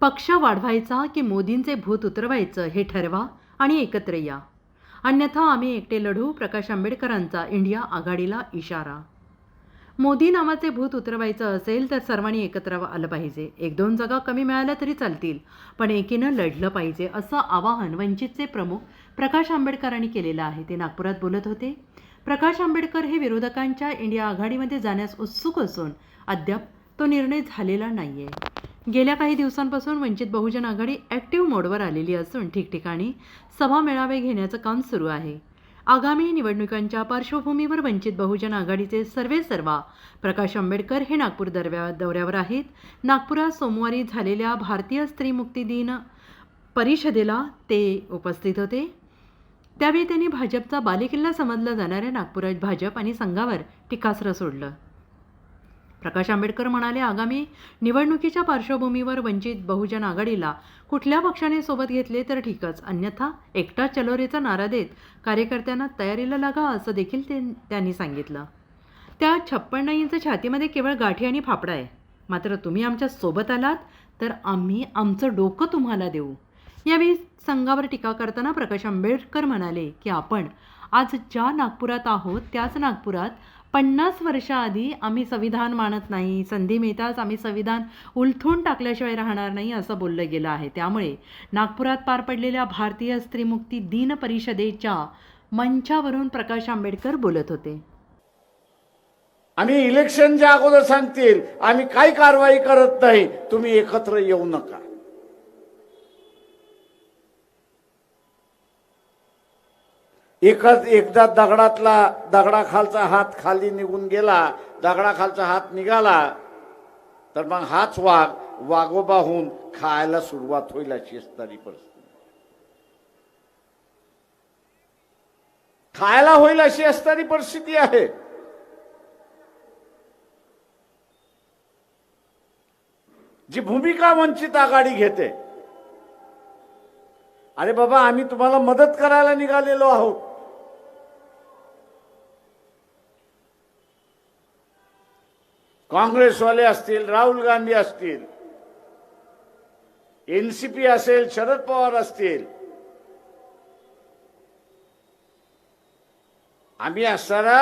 पक्ष वाढवायचा की मोदींचे भूत उतरवायचं हे ठरवा आणि एकत्र या. अन्यथा आम्ही एकटे लढू प्रकाश आंबेडकरांचा इंडिया आघाडीला इशारा. मोदी नावाचे भूत उतरवायचं असेल तर सर्वांनी एकत्र आलं पाहिजे. एक दोन जागा कमी मिळाल्या तरी चालतील पण एकीनं लढलं पाहिजे असं आवाहन वंचितचे प्रमुख प्रकाश आंबेडकरांनी केलेलं आहे. ते नागपुरात बोलत होते प्रकाश आंबेडकर हे विरोधकांच्या इंडिया आघाडीमध्ये जाण्यास उत्सुक असून अद्याप तो निर्णय झालेला नाही आहे गेल्या काही दिवसांपासून वंचित बहुजन आघाडी ॲक्टिव्ह मोडवर आलेली असून ठिकठिकाणी सभा मेळावे घेण्याचं काम सुरू आहे. आगामी निवडणुकांच्या पार्श्वभूमीवर वंचित बहुजन आघाडीचे सर्वे सर्वा प्रकाश आंबेडकर हे नागपूर दरव्या दौऱ्यावर आहेत. नागपुरात सोमवारी झालेल्या भारतीय स्त्री मुक्ती दिन परिषदेला ते उपस्थित होते. त्यावेळी त्यांनी भाजपचा बालेकिल्ला समजला जाणाऱ्या नागपुरात भाजप आणि संघावर टीकास्त्र सोडलं. प्रकाश आंबेडकर म्हणाले आगामी निवडणुकीच्या पार्श्वभूमीवर वंचित बहुजन आघाडीला कुठल्या पक्षाने सोबत घेतले तर ठीकच. अन्यथा एकटा चलोरेचा नारा देत कार्यकर्त्यांना तयारीला लागा असं देखील ते त्यांनी सांगितलं. त्या छप्पन्न इंच छातीमध्ये केवळ गाठी आणि फापडा आहे. मात्र तुम्ही आमच्यासोबत आलात तर आम्ही आमचं डोकं तुम्हाला देऊ. यावेळी संघावर टीका करताना प्रकाश आंबेडकर म्हणाले की आपण आज ज्या नागपुरात आहोत त्याच नागपुरात पन्नास वर्षाआधी आम्ही संविधान मानत नाही संधी मिळताच आम्ही संविधान उलथून टाकल्याशिवाय राहणार नाही असं बोललं गेलं आहे. त्यामुळे नागपुरात पार पडलेल्या भारतीय स्त्रीमुक्ती दिन परिषदेच्या मंचावरून प्रकाश आंबेडकर बोलत होते. आणि इलेक्शनच्या अगोदर सांगतील आम्ही काही कारवाई करत नाही. तुम्ही एकत्र येऊ नका. एकच एकदा दगडातला दगडाखालचा हात खाली निघून गेला दगडाखालचा हात निघाला तर मग हाच वाघ वाघोबा होऊन खायला सुरुवात होईल अशी असणारी परिस्थिती. खायला होईल अशी असणारी परिस्थिती आहे. जी भूमिका वंचित आघाडी घेते. अरे बाबा आम्ही तुम्हाला मदत करायला निघालेलो आहोत. काँग्रेसवाले असतील राहुल गांधी असतील एनसीपी असेल शरद पवार असतील आम्ही असताना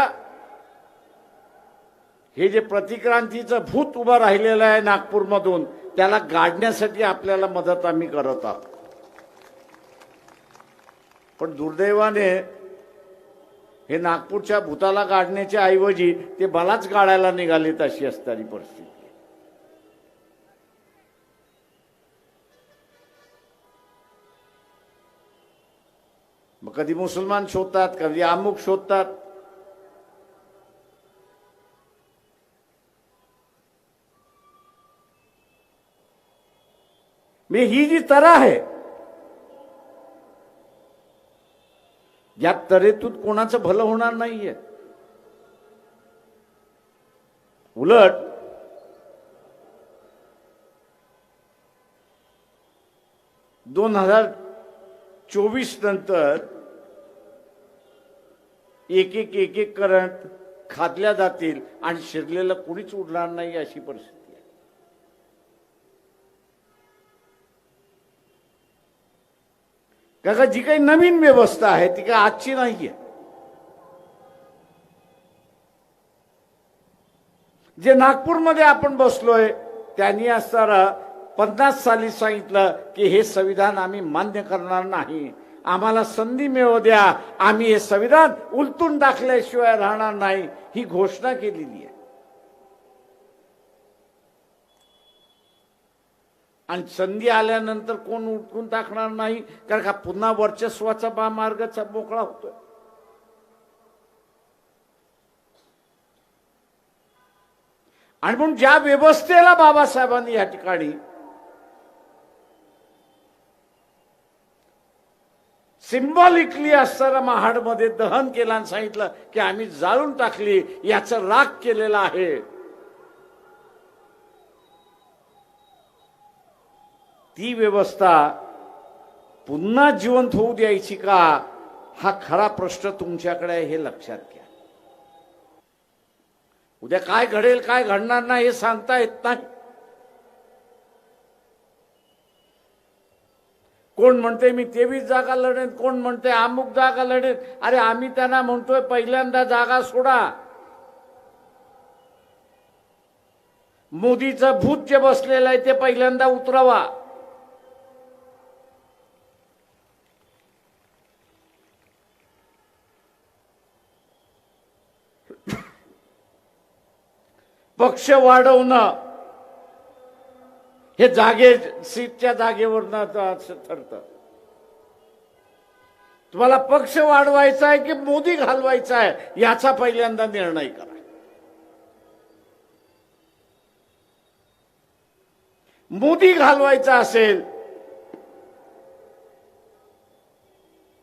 हे जे प्रतिक्रांतीचं भूत उभं राहिलेलं आहे नागपूरमधून त्याला गाडण्यासाठी आपल्याला मदत आम्ही करत आहोत. पण दुर्दैवाने हे नागपूरच्या भूताला काढण्याच्या ऐवजी ते मलाच काढायला निघालेत अशी असणारी परिस्थिती. मग कधी मुसलमान शोधतात कधी अमुक शोधतात? मी ही जी तरा आहे या तऱ्हेतून कोणाचं भलं होणार नाहीये. उलट दोन हजार चोवीस नंतर एक एक एक एक करंट खादल्या जातील आणि शिरलेलं कुणीच उडणार नाही अशी परिस्थिती. का जी काही नवीन व्यवस्था आहे ती काही आजची नाही आहे जे नागपूरमध्ये आपण बसलोय त्यांनी असताना पन्नास साली सांगितलं की हे संविधान आम्ही मान्य करणार नाही. आम्हाला संधी मिळू द्या. आम्ही हे संविधान उलटून टाकल्याशिवाय राहणार नाही. ही घोषणा केलेली आहे. आणि संधी आल्यानंतर कोण उठून टाकणार नाही? कारण का पुन्हा वर्चस्वाचा बा मार्गचा मोकळा होतोय. आणि म्हणून ज्या व्यवस्थेला बाबासाहेबांनी या ठिकाणी सिम्बॉलिकली असताना महाडमध्ये दहन केलं आणि सांगितलं की आम्ही जाळून टाकली याचं राग केलेला आहे. ती व्यवस्था पुन्हा जिवंत होऊ द्यायची का? हा खरा प्रश्न तुमच्याकडे आहे हे लक्षात घ्या. उद्या काय घडेल काय घडणार नाही हे सांगता येत नाही. कोण म्हणते मी तेवीस जागा लढेन कोण म्हणते अमुक जागा लढेन? अरे आम्ही त्यांना म्हणतोय पहिल्यांदा जागा सोडा. मोदीचं भूत जे बसलेलं आहे ते पहिल्यांदा उतरवा. पक्ष वाढवणं. हे जागे सीटच्या जागेवरनं ठरतं. तुम्हाला पक्ष वाढवायचा आहे की मोदी घालवायचा आहे याचा पहिल्यांदा निर्णय करा. मोदी घालवायचा असेल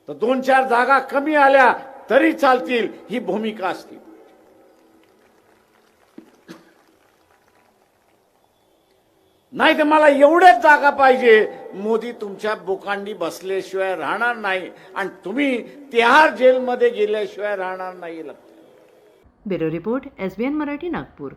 तर दोन चार जागा कमी आल्या तरी चालतील ही भूमिका असतील नाही तर मला एवढ्याच जागा पाहिजे. मोदी तुमच्या बोकांडी बसल्याशिवाय राहणार नाही. आणि तुम्ही तिहार जेलमध्ये गेल्याशिवाय राहणार नाही. लक्षात bureau report S B N Marathi Nagpur.